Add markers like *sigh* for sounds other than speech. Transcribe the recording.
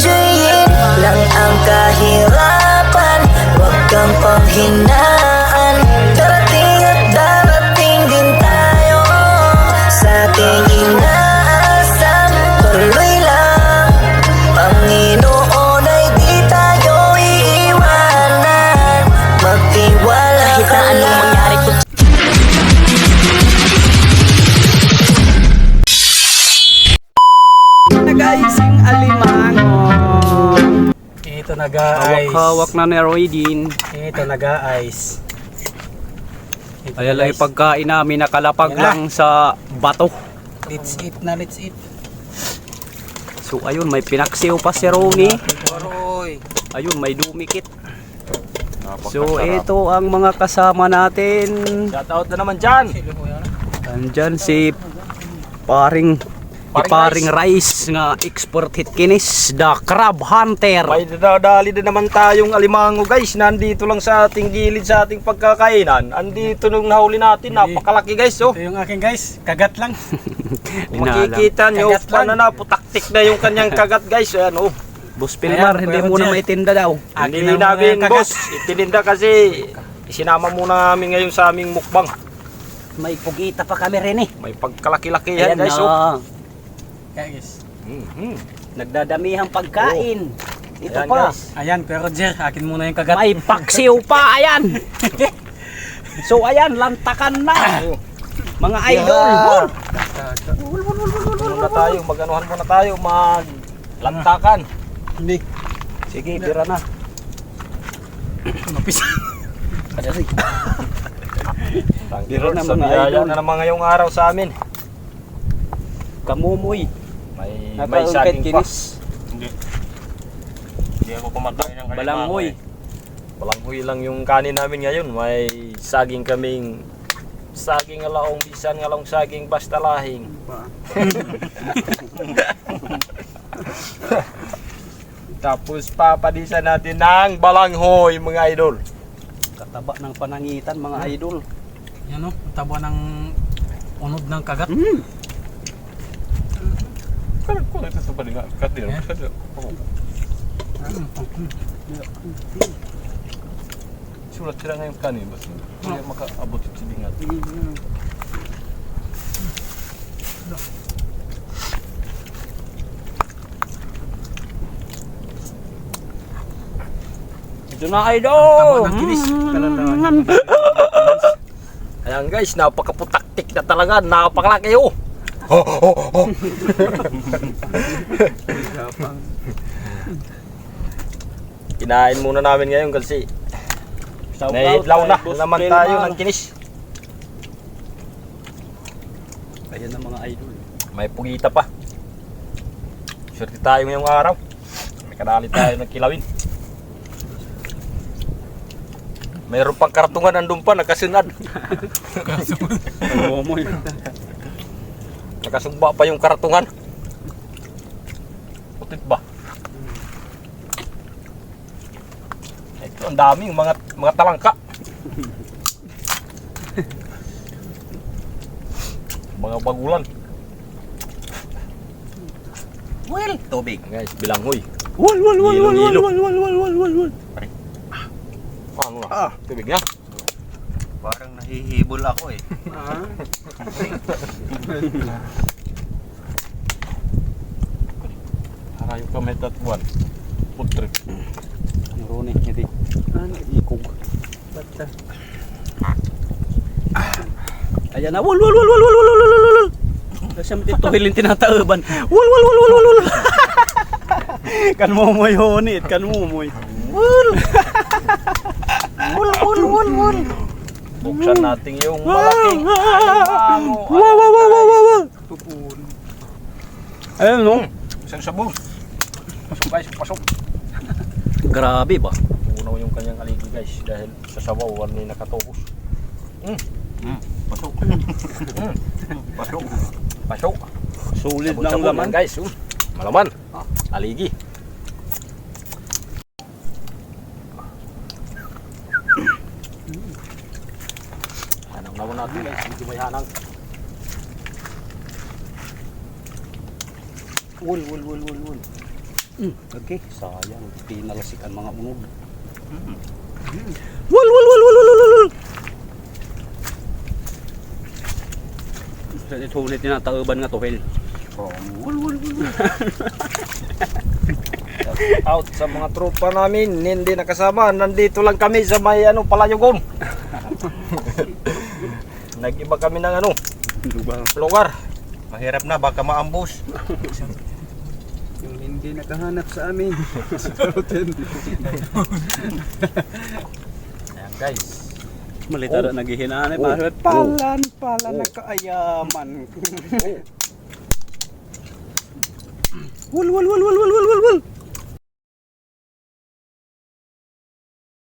enjoyin lang ang kahirapan Huwag kang panghinaan nag-a-ice. Hawak-hawak na ni Roydin. Ito nag-a-ice. Ito, Ayan lang yung pagkain namin nakalapag Ayan na. lang sa bato. Let's eat na, let's eat. So ayun, may pinaksiw pa si. Waroy. Ayun, may dumikit. So ito ang mga kasama natin. Shoutout na naman dyan. Andyan si paring paring rice nga expert hit kinis the crab hunter. May dadali din naman tayong alimango guys. Nandito lang sa ating gilid sa ating pagkakainan. Andito nung nahuli natin. Napakalaki guys oh. Ito yung akin guys, kagat lang. *laughs* Makikita nyo, paano na, putaktik na yung kanyang kagat guys. Ayan oh. Boss Pilmar, Ayan, hindi Kuya mo na Roger. maitinda daw. Akin Hindi namin boss. Itininda kasi isinama muna namin ngayon sa aming mukbang. May pugita pa kami rin eh. May pagkalaki-laki yan guys oh. Guys. Mhm. Nagdadamihang pagkain. Ito Ayan, pa. guys. Ayan, Kuya Roger, akin muna yung kagat. May paksiw pa, ayan. *laughs* so ayan, lantakan na. Mga idol. Muna tayo, mag-anuhan muna tayo, maglantakan. Hindi. Sige, tira na. Thank Biro you Lord na mga idol. na naman ngayong araw sa amin. Kamumoy. May, may Nakaungkit saging pa. kinis. Hindi ako kumakain ng Balanghoy. Balanghoy lang yung kanin namin ngayon. May saging kaming saging alaong bisan ngalaong saging basta lahing. *laughs* Tapos papadisan natin ng balanghoy mga idol. Kataba ng panangitan, mga idol. Yan o, tabo ng unod ng kagat. Mm. Cara, qual é essa barriga? Cadeira, é? cadeira. Siguro tira nga yung kanin basta hindi oh. makaabot yung silingan. Ito na kayo do! Mm-hmm. Ayan guys, napakaputaktik na talaga, napakalaki oh! Kinain muna namin ngayon kasi naidlaw na naman tayo ng kinis. Ayan na mga idol. May pugita pa. Swerte tayo ngayong araw. May kadali tayo ng kilawin. Mayroon pang kartungan nandun pa, nakasunad. *laughs* Kamumoy. Nakasumba pa yung kartungan. Putit ba? Ito, ang daming mga mga talangka. mga bagulan. Well, tubig. Guys, bilanghoy. Wal wal wal wal wal wal wal wal wal wal wal. Ano na? Tubig niya. Parang nahihibol ako eh. Harayo kami tatuan. Food trip. Rone, hindi. Ano, ikog. Basta. Ayan na, wal wal wal wal wal wal wal wal wal. Kasi mo dito hilin tinatauban. Wal wal wal wal wal wal. kan mo moy honit, kan mo moy. Wal. Wal wal wal wal. Buksan natin yung malaking alimango. Wow wow wow wow wow. wow. Ayun no. Isang sabog. Pasok guys, pasok. *laughs* Grabe ba? Punaw yung kanyang aligi guys dahil sa sabaw wala na nakatuhos. Mm. Pasok. Pasok. Pasok. Solid Sabon lang laman. guys. Mm. Malaman. Aligi. Naman natin guys, medyo eh, may hanang. Wool, wool, wool, wool, wool. Mm. Okay, sayang. Pinalasik ang mga unog. Mm. Mm. Wool, wool, wool, wool, wool, wool, wool. Tunit niya tauban nga tuhil. Oh, wool, wool, wool, wool. *laughs* out sa mga tropa namin hindi nakasama nandito lang kami sa may ano palayugom *laughs* Nag-iba kami ng ano, Lugar. lugar. Mahirap na, baka maambus. *laughs* Yung hindi nakahanap sa amin. *laughs* Ayan guys. Malita na naghihinaan eh. Oh. Palan, palan na kaayaman. *laughs* Wal, wal, wal, wal, wal, wal, wal, wal.